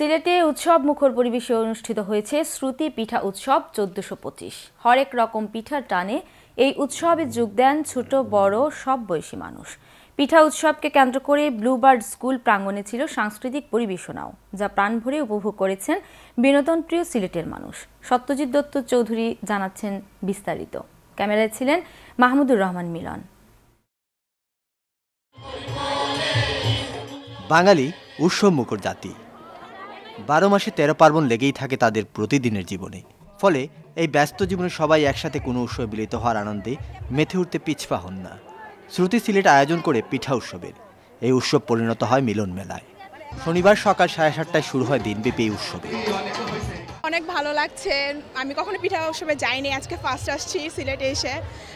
সিলেটে উৎসব মুখর পরিবেশে অনুষ্ঠিত হয়েছে শ্রুতি পিঠা উৎসব চোদ্দশো পঁচিশ। হরেক রকম পিঠার টানে এই উৎসবে যোগ দেন ছোট, বড়, সব বয়সী মানুষ। পিঠা উৎসবকে কেন্দ্র করে ব্লুবার্ড স্কুল প্রাঙ্গণে ছিল সাংস্কৃতিক পরিবেশনাও, যা প্রাণভরে উপভোগ করেছেন বিনোদনপ্রিয় সিলেটের মানুষ। সত্যজিৎ দত্ত চৌধুরী জানাচ্ছেন বিস্তারিত। ক্যামেরায় ছিলেন মাহমুদুর রহমান মিলন। বাঙালি উৎসব মুখর জাতি। বারো মাসে তেরো পার্বণ লেগেই থাকে তাদের প্রতিদিনের জীবনে। ফলে এই ব্যস্ত জীবনে সবাই একসাথে কোনো উৎসবে মিলিত হওয়ার আনন্দে মেথে উঠতে পিছপা হন না। শ্রুতি সিলেট আয়োজন করে পিঠা উৎসবের। এই উৎসব পরিণত হয় মিলন মেলায়। শনিবার সকাল সাড়ে সাতটায় শুরু হয় দিনব্যাপী এই উৎসবে। অনেক ভালো লাগছে। আমি কখনো পিঠা উৎসবে যাইনি। আজকে ফার্স্ট আসছি সিলেটে এসে।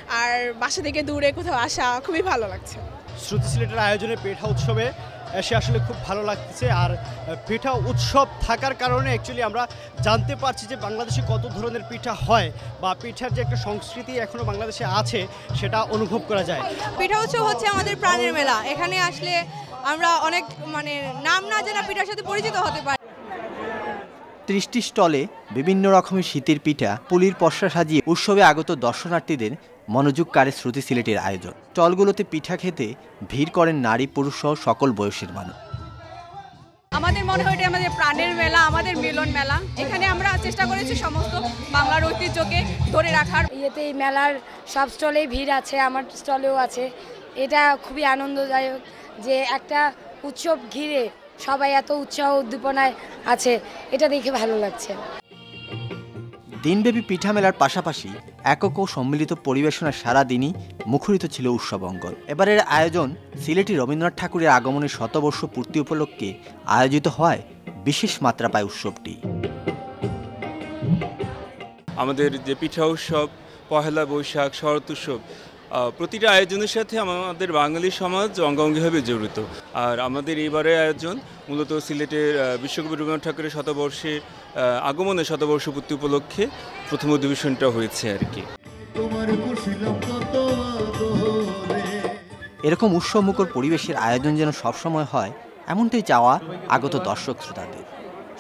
আর বাসা থেকে দূরে কোথাও আসা খুবই ভালো লাগছে। শ্রুতি সিলেটের আয়োজনে পিঠা উৎসবে এসে আসলে খুব ভালো লাগতেছে। আর পিঠা উৎসব থাকার কারণে অ্যাকচুয়ালি আমরা জানতে পারছি যে বাংলাদেশে কত ধরনের পিঠা হয় বা পিঠার যে একটা সংস্কৃতি এখনও বাংলাদেশে আছে, সেটা অনুভব করা যায়। পিঠা উৎসব হচ্ছে আমাদের প্রাণের মেলা। এখানে আসলে আমরা অনেক মানে নাম না জানা পিঠার সাথে পরিচিত হতে পারি। ত্রিশটি স্টলে বিভিন্ন রকমের শীতের পিঠা পুলির পশরা সাজিয়ে উৎসবে আগত দর্শনার্থীদের মনোযোগ কারে শ্রুতি সিলেটের আয়োজন। স্টলগুলোতে পিঠা খেতে ভিড় করেন নারী পুরুষ সহ সকল বয়সের মানুষ। আমাদের মনে হয় এটা আমাদের প্রাণের মেলা আমাদের মিলন মেলা। এখানে আমরা চেষ্টা করেছি সমস্ত বাংলার ঐতিহ্যকে ধরে রাখার। ইয়েতে এই মেলার সব স্টলেই ভিড় আছে আমার স্টলেও আছে। এটা খুবই আনন্দদায়ক যে একটা উৎসব ঘিরে সবাই এত উৎসাহ উদ্দীপনায় আছে এটা দেখে ভালো লাগছে। দিনব্যাপী পিঠা মেলার পাশাপাশি একক ও সম্মিলিত পরিবেশনার সারা দিনই মুখরিত ছিল উৎসব অঙ্গন। এবারের আয়োজন সিলেটি রবীন্দ্রনাথ ঠাকুরের আগমনের শতবর্ষ পূর্তি উপলক্ষে আয়োজিত হয় বিশেষ মাত্রা পায় উৎসবটি। আমাদের যে পিঠা উৎসব পহেলা বৈশাখ শরৎ উৎসব প্রতিটা আয়োজনের সাথে আমাদের বাঙালি সমাজ অঙ্গাঙ্গিভাবে জড়িত। আর আমাদের এইবারের আয়োজন মূলত সিলেটের বিশ্বকবি রবীন্দ্রনাথ ঠাকুরের শতবর্ষে আগমনের শতবর্ষ পূর্তি উপলক্ষে প্রথম অধিবেশনটা হয়েছে আর কি। এরকম উৎসবমুখর পরিবেশের আয়োজন যেন সবসময় হয় এমনটাই চাওয়া আগত দর্শক শ্রোতাদের।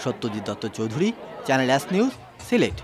Satyajit Dutta Chowdhury channel S news Sylhet.